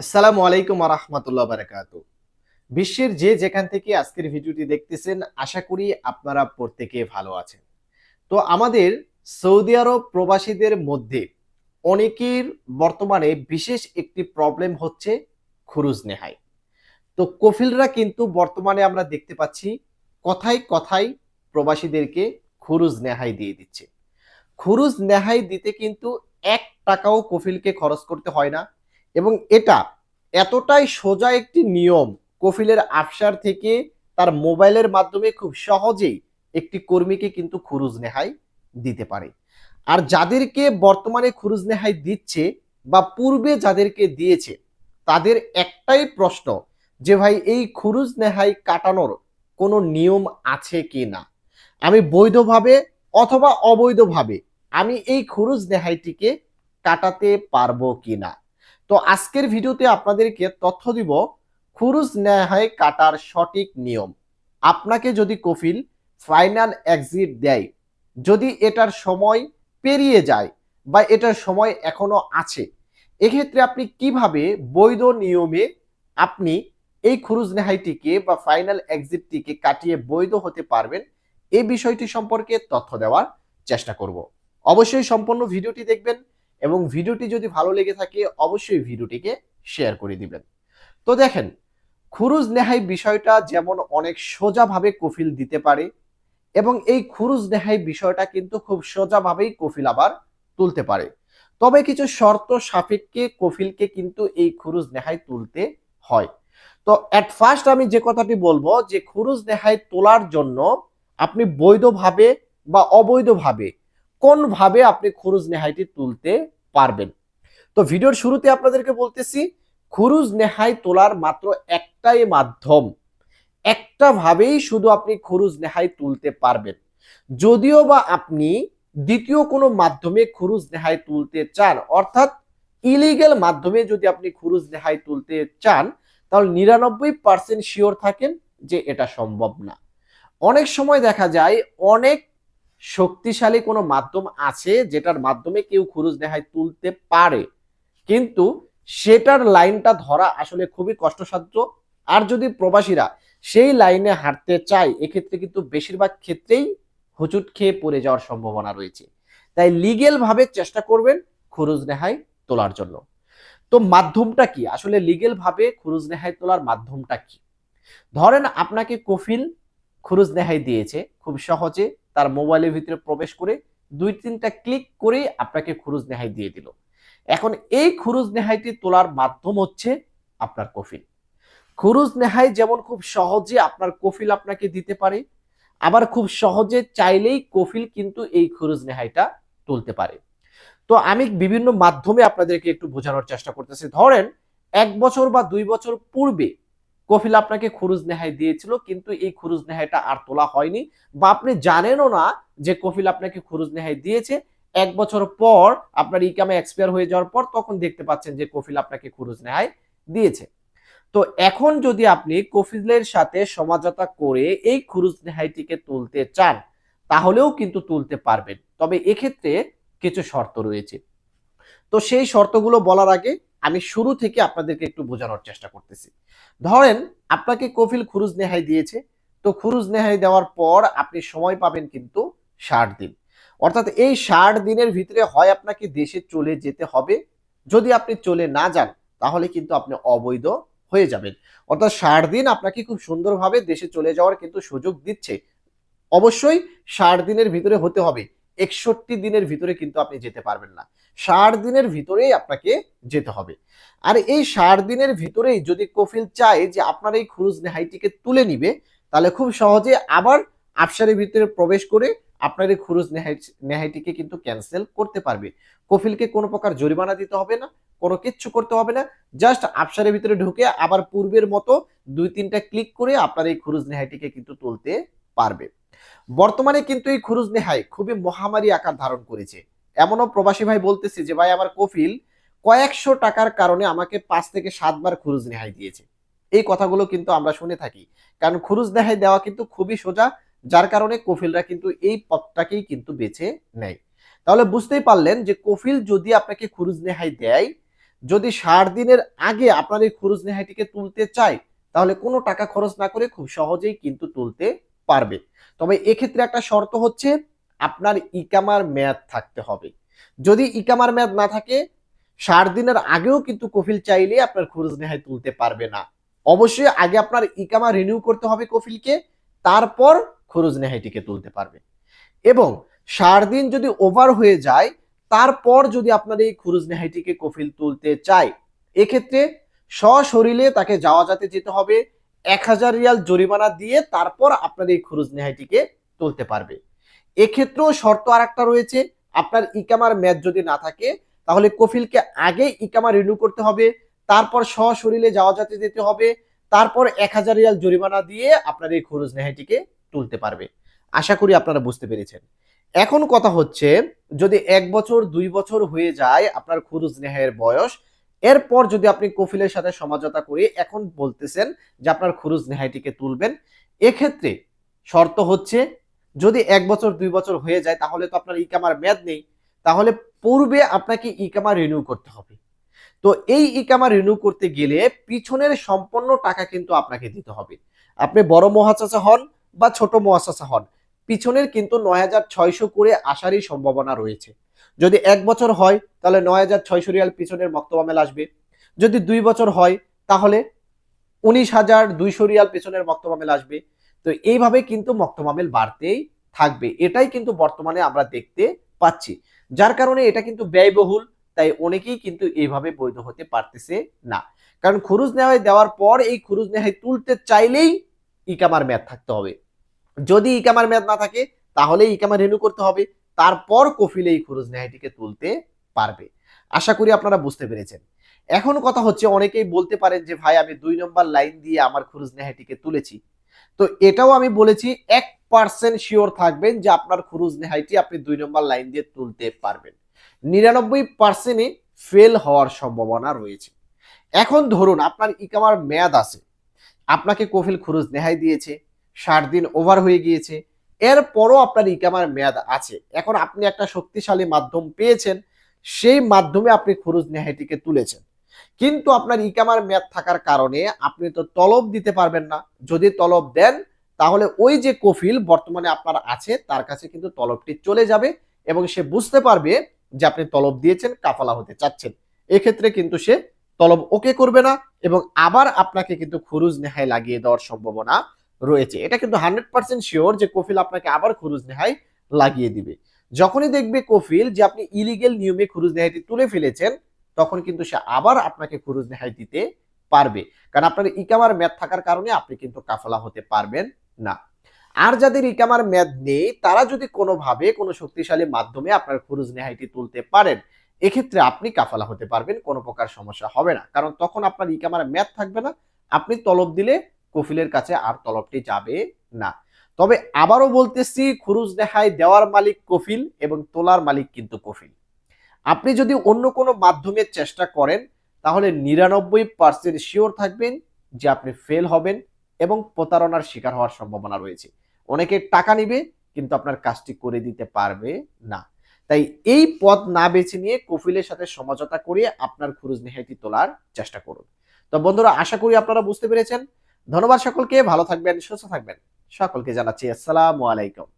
আসসালামু আলাইকুম রহমতুল্লাহ বারাকাতু বিশ্বের যে যেখান থেকে আজকের ভিডিওটি দেখতেছেন, আশা করি আপনারা প্রত্যেকে ভালো আছেন। তো আমাদের সৌদি আরব প্রবাসীদের মধ্যে অনেকের বর্তমানে বিশেষ একটি প্রবলেম হচ্ছে খুরুজ নেহাই। তো কফিলরা কিন্তু বর্তমানে আমরা দেখতে পাচ্ছি কথায় কথায় প্রবাসীদেরকে খুরুজ নেহাই দিয়ে দিচ্ছে। খুরুজ নেহাই দিতে কিন্তু এক টাকাও কফিলকে খরচ করতে হয় না এবং এটা এতটাই সোজা একটি নিয়ম কফিলের আফসার থেকে তার মোবাইলের মাধ্যমে খুব সহজেই একটি কর্মীকে কিন্তু খুরুজ নেহাই দিতে পারে। আর যাদেরকে বর্তমানে খুরুজ নেহাই দিচ্ছে বা পূর্বে যাদেরকে দিয়েছে, তাদের একটাই প্রশ্ন যে, ভাই, এই খুরুজ নেহাই কাটানোর কোনো নিয়ম আছে কি না? আমি বৈধভাবে অথবা অবৈধভাবে আমি এই খুরুজ নেহাইটিকে কাটাতে পারব কি না? তো আজকের ভিডিওতে আপনাদেরকে তথ্য দিব, খুরুজ নেহাই কাটার সঠিক নিয়ম। আপনাকে যদি কফিল ফাইনাল এক্সিট দেয়, যদি এটার সময় পেরিয়ে যায় বা এটার সময় এখনও আছে, এক্ষেত্রে আপনি কীভাবে বৈধ নিয়মে আপনি এই খুরুজ নেহাইটিকে বা ফাইনাল এক্সিটটিকে কাটিয়ে বৈধ হতে পারবেন এই বিষয়টি সম্পর্কে তথ্য দেওয়ার চেষ্টা করব। অবশ্যই সম্পূর্ণ ভিডিওটি দেখবেন এবং ভিডিওটি যদি ভালো লেগে থাকে, অবশ্যই ভিডিওটিকে শেয়ার করে দিবেন। তো দেখেন, খুরুজ নেহাই বিষয়টা যেমন অনেক সোজাভাবে কফিল দিতে পারে এবং এই খুরুজ নেহাই বিষয়টা কিন্তু খুব সোজাভাবেই কফিল আবার তুলতে পারে। তবে কিছু শর্ত সাপেক্ষে কফিলকে কিন্তু এই খুরুজ নেহাই তুলতে হয়। তো অ্যাট ফার্স্ট আমি যে কথাটি বলব যে খুরুজ নেহাই তোলার জন্য আপনি বৈধভাবে বা অবৈধভাবে কোনভাবে আপনি খুরুজ নেহাইটি তুলতে পারবেন? তো ভিডিওর শুরুতে আপনাদেরকে বলতেছি, খুরুজ নেহাই তোলার মাত্র একটাই মাধ্যম। একটা ভাবেই শুধু আপনি খুরুজ নেহাই তুলতে পারবেন। যদিও বা আপনি দ্বিতীয় কোনো মাধ্যমে খুরুজ নেহাই তুলতে চান, অর্থাৎ ইলিগেল মাধ্যমে যদি আপনি খুরুজ নেহাই তুলতে চান, তাহলে নিরানব্বই পার্সেন্ট শিওর থাকেন যে এটা সম্ভব না। অনেক সময় দেখা যায়, অনেক শক্তিশালী কোনো মাধ্যম আছে যেটার মাধ্যমে কেউ খুরুজ নেহাই তুলতে পারে। কিন্তু সেটার লাইনটা ধরা আসলে খুবই কষ্টসাধ্য। আর যদি প্রবাসীরা সেই লাইনে হাঁটতে চায়, এক্ষেত্রে কিন্তু বেশিরভাগ ক্ষেত্রেই হুচুট খেয়ে পড়ে যাওয়ার সম্ভাবনা রয়েছে। তাই লিগেল ভাবে চেষ্টা করবেন খুরুজ নেহাই তোলার জন্য। তো মাধ্যমটা কি? আসলে লিগেল ভাবে খুরুজ নেহাই তোলার মাধ্যমটা কি? ধরেন আপনাকে কফিল খুরুজ নেহাই দিয়েছে খুব সহজে। তার মোবাইলের ভিতরে প্রবেশ করে দুই তিনটা ক্লিক করে আপনাকে খুরুজ নেহাই দিয়ে দিল। এখন এই খুরুজ নেহাইটি তোলার মাধ্যম হচ্ছে আপনার কফিল খুরুজ নেহাই যেমন খুব সহজে আপনার কফিল আপনাকে দিতে পারে, আবার খুব সহজে চাইলেই কফিল কিন্তু এই খুরুজ নেহাইটা তুলতে পারে। তো আমি বিভিন্ন মাধ্যমে আপনাদেরকে একটু বোঝানোর চেষ্টা করতেছি। ধরেন, এক বছর বা দুই বছর পূর্বে কফিল আপনাকে খুরুজ নেহাই দিয়েছিল, কিন্তু এই খুরুজ নেহাইটা আর তোলা হয়নি। বা আপনি জানেনও না যে কফিল আপনাকে খুরুজ নেহাই দিয়েছে। এক বছর পর আপনার ইকামে এক্সপায়ার হয়ে যাওয়ার পর তখন দেখতে পাচ্ছেন যে কফিল আপনাকে খুরুজ নেহাই দিয়েছে। তো এখন যদি আপনি কফিলের সাথে সমাজতা করে এই খুরুজ নেহাইটিকে তুলতে চান, তাহলেও কিন্তু তুলতে পারবেন। তবে এক্ষেত্রে কিছু শর্ত রয়েছে। তো সেই শর্তগুলো বলার আগে আমি শুরু থেকে আপনাদেরকে একটু বোঝানোর চেষ্টা করতেছি। ধরেন, আপনাকে কফিল খুরুজ নেহাই দিয়েছে। তো খুরুজ নেহাই দেওয়ার পর আপনি সময় পাবেন কিন্তু ষাট দিন। অর্থাৎ এই ষাট দিনের ভিতরে হয় আপনাকে দেশে চলে যেতে হবে। যদি আপনি চলে না যান, তাহলে কিন্তু আপনি অবৈধ হয়ে যাবেন। অর্থাৎ ষাট দিন আপনাকে খুব সুন্দরভাবে দেশে চলে যাওয়ার কিন্তু সুযোগ দিচ্ছে। অবশ্যই ষাট দিনের ভিতরে হতে হবে। একষট্টি দিনের ভিতরে কিন্তু আপনি যেতে পারবেন না। ষাট দিনের ভিতরেই আপনাকে যেতে হবে। আর এই ষাট দিনের ভিতরেই যদি কফিল চায় যে আপনার এই খুরুজ নেহাইটিকে তুলে নিবে, তাহলে খুব সহজে আবার আফসারের ভিতরে প্রবেশ করে আপনার এই খুরুজ নেহাই নেহাইটিকে কিন্তু ক্যান্সেল করতে পারবে। কফিলকে কোনো প্রকার জরিমানা দিতে হবে না, কোনো কিচ্ছু করতে হবে না। জাস্ট আফসারের ভিতরে ঢুকে আবার পূর্বের মতো দুই তিনটা ক্লিক করে আপনার এই খুরুজ নেহাইটিকে কিন্তু তুলতে পারবে। বর্তমানে কিন্তু এই খুরুজ নেহাই খুবই মহামারী আকার ধারণ করেছে। এমনও প্রবাসী ভাই বলতেছে যে, ভাই, আমার কফিল কয়েকশো টাকার কারণে আমাকে পাঁচ থেকে সাতবার খুরুজ নেহাই দিয়েছে। এই কথাগুলো কিন্তু আমরা শুনে থাকি। কারণ খুরুজ নেহাই দেওয়া কিন্তু খুবই সোজা, যার কারণে কফিলরা কিন্তু এই পথটাকেই কিন্তু বেছে নেয়। তাহলে বুঝতেই পারলেন যে, কফিল যদি আপনাকে খুরুজ নেহাই দেয়, যদি ষাট দিনের আগে আপনার এই খুরুজ নেহাইটিকে তুলতে চায়, তাহলে কোনো টাকা খরচ না করে খুব সহজেই কিন্তু তুলতে পারবে। তবে এক্ষেত্রে একটা শর্ত হচ্ছে আপনার ইকামার মেয়াদ থাকতে হবে। যদি ইকামার মেয়াদ না থাকে, ষাট দিনের আগেও কিন্তু কফিল চাইলে আপনার খরচ নেহাই তুলতে পারবে না। অবশ্যই আগে আপনার ইকামা রিনিউ করতে হবে কফিলকে, তারপর খরচ নেহাইটিকে তুলতে পারবে। এবং ষাট দিন যদি ওভার হয়ে যায়, তারপর যদি আপনার এই খরচ নেহাইটিকে কফিল তুলতে চায়, এক্ষেত্রে সশরীরে তাকে যাওয়া যাতে যেতে হবে এক হাজার রিয়াল জরিমানা দিয়ে তারপর আপনার এই খরচ নেহাইটিকে তুলতে পারবে। এক্ষেত্রেও শর্ত আর একটা রয়েছে, আপনার ইকামার মেয়াদ যদি না থাকে, তাহলে কফিলকে আগে ইকামা রিনিউ করতে হবে, তারপর সশরীরে যাওয়া যাতে যেতে হবে, তারপর এক হাজার রিয়াল জরিমানা দিয়ে আপনার এই খরচ নেহাইটিকে তুলতে পারবে। আশা করি আপনারা বুঝতে পেরেছেন। এখন কথা হচ্ছে, যদি এক বছর, দুই বছর হয়ে যায় আপনার খুরুজ নেহায়ের বয়স এরপর যদি আপনি কফিলের সাথে সমাজতা করে এখন বলতেছেন যে আপনার খুরুজ নেহাইটিকে তুলবেন, এক্ষেত্রে শর্ত হচ্ছে যদি এক বছর, দুই বছর হয়ে যায় তাহলে তো আপনার ইকামার মেয়াদ নেই, তাহলে পূর্বে আপনাকে ইকামা রিনিউ করতে হবে। তো এই ইকামা রিনিউ করতে গেলে পিছনের সম্পূর্ণ টাকা কিন্তু আপনাকে দিতে হবে। আপনি বড় মহাচাচা হন বা ছোট মহাচাচা হন, পিছনের কিন্তু নয় হাজার ছয়শো করে আসারই সম্ভাবনা রয়েছে। যদি এক বছর হয় তাহলে নয় হাজার ছয়শো রিয়াল পিছনের মক্তবামেল আসবে। যদি দুই বছর হয়, তাহলে উনিশ হাজার দুইশো রিয়াল পেছনের মক্তবামেল আসবে। তো এইভাবে কিন্তু মক্তমামেল বাড়তেই থাকবে। এটাই কিন্তু বর্তমানে আমরা দেখতে পাচ্ছি। যার কারণে এটা কিন্তু ব্যয়বহুল, তাই অনেকেই কিন্তু এইভাবে বৈধ হতে পারতেছে না। কারণ খুরুজ নেহাই দেওয়ার পর এই খুরুজ নেহাই তুলতে চাইলেই ইকামার মেয়াদ থাকতে হবে। যদি ইকামার মেয়াদ না থাকে তাহলে ইকামা রেনু করতে হবে। তারপর কফিল এই খরচ নেহাইটিকে তুলতে পারবে। আশা করি আপনারা বুঝতে পেরেছেন। এখন কথা হচ্ছে, অনেকেই বলতে পারেন যে, ভাই, আমি দুই নম্বর লাইন দিয়ে আমার খুরুজ নেহাইটিকে তুলেছি। তো এটাও আমি বলেছি, এক পার্সেন্ট শিওর থাকবেন যে, আপনার খুরুজ নেহাইটি আপনি দুই নম্বর লাইন দিয়ে তুলতে পারবেন। নিরানব্বই পার্সেন্টে ফেল হওয়ার সম্ভাবনা রয়েছে। এখন ধরুন, আপনার ইকামার মেয়াদ আছে। আপনাকে কফিল খুরুজ নেহাই দিয়েছে, ষাট দিন ওভার হয়ে গিয়েছে। এরপরও আপনার ইকামার মেয়াদ আছে। এখন আপনি একটা শক্তিশালী মাধ্যম পেয়েছেন সেই মাধ্যমে আপনি খরচ নেহাইটিকে তুলেছেন। কিন্তু আপনার ইকামার মেয়াদ থাকার কারণে আপনি তো তলব দিতে পারবেন না। যদি তলব দেন, তাহলে ওই যে কফিল বর্তমানে আপনার আছে, তার কাছে কিন্তু তলবটি চলে যাবে এবং সে বুঝতে পারবে যে আপনি তলব দিয়েছেন, কাফালা হতে চাচ্ছেন। এক্ষেত্রে কিন্তু সে তলব ওকে করবে না এবং আবার আপনাকে কিন্তু খুরুজ নেহাই লাগিয়ে দেওয়ার সম্ভাবনা রয়েছে। এটা কিন্তু হান্ড্রেড পার্সেন্ট শিওর যে কফিল আপনাকে আবার খুরুজ নেহাই লাগিয়ে দিবে। যখনই দেখবে কফিল যে আপনি ইলিগেল নিয়মে খুরুজ নেহাইটি তুলে ফেলেছেন, তখন কিন্তু সে আবার আপনাকে খুরুজ নেহাই দিতে পারবে। কারণ আপনার ইকামার মেয়াদ থাকার কারণে আপনি কিন্তু কাফলা হতে পারবেন না। আর যাদের ইকামার মেয়াদ নেই, তারা যদি কোনোভাবে কোনো শক্তিশালী মাধ্যমে আপনার খুরুজ নেহাইটি তুলতে পারেন, এক্ষেত্রে আপনি কাফালা হতে পারবেন, কোনো প্রকার সমস্যা হবে না। কারণ তখন আপনার ইকামার ম্যাথ থাকবে না, আপনি তলব দিলে কফিলের কাছে আর তলবটি যাবে না। তবে আবারও বলতেছি, খুরুজ দেখাই দেওয়ার মালিক কফিল এবং তোলার মালিক কিন্তু কফিল। আপনি যদি অন্য কোনো মাধ্যমে চেষ্টা করেন, তাহলে নিরানব্বই পার্সেন্ট শিওর থাকবেন যে আপনি ফেল হবেন এবং প্রতারণার শিকার হওয়ার সম্ভাবনা রয়েছে। অনেকে টাকা নিবে, কিন্তু আপনার কাজটি করে দিতে পারবে না। তাই এই পথ না বেছে নিয়ে কফিলের সাথে সমঝোতা করে আপনার খুরুজ নেহাইটি তোলার চেষ্টা করুন। তো বন্ধুরা, আশা করি আপনারা বুঝতে পেরেছেন। ধন্যবাদ সকলকে, ভালো থাকবেন, সুস্থ থাকবেন। সকলকে জানাচ্ছি আসসালামু আলাইকুম।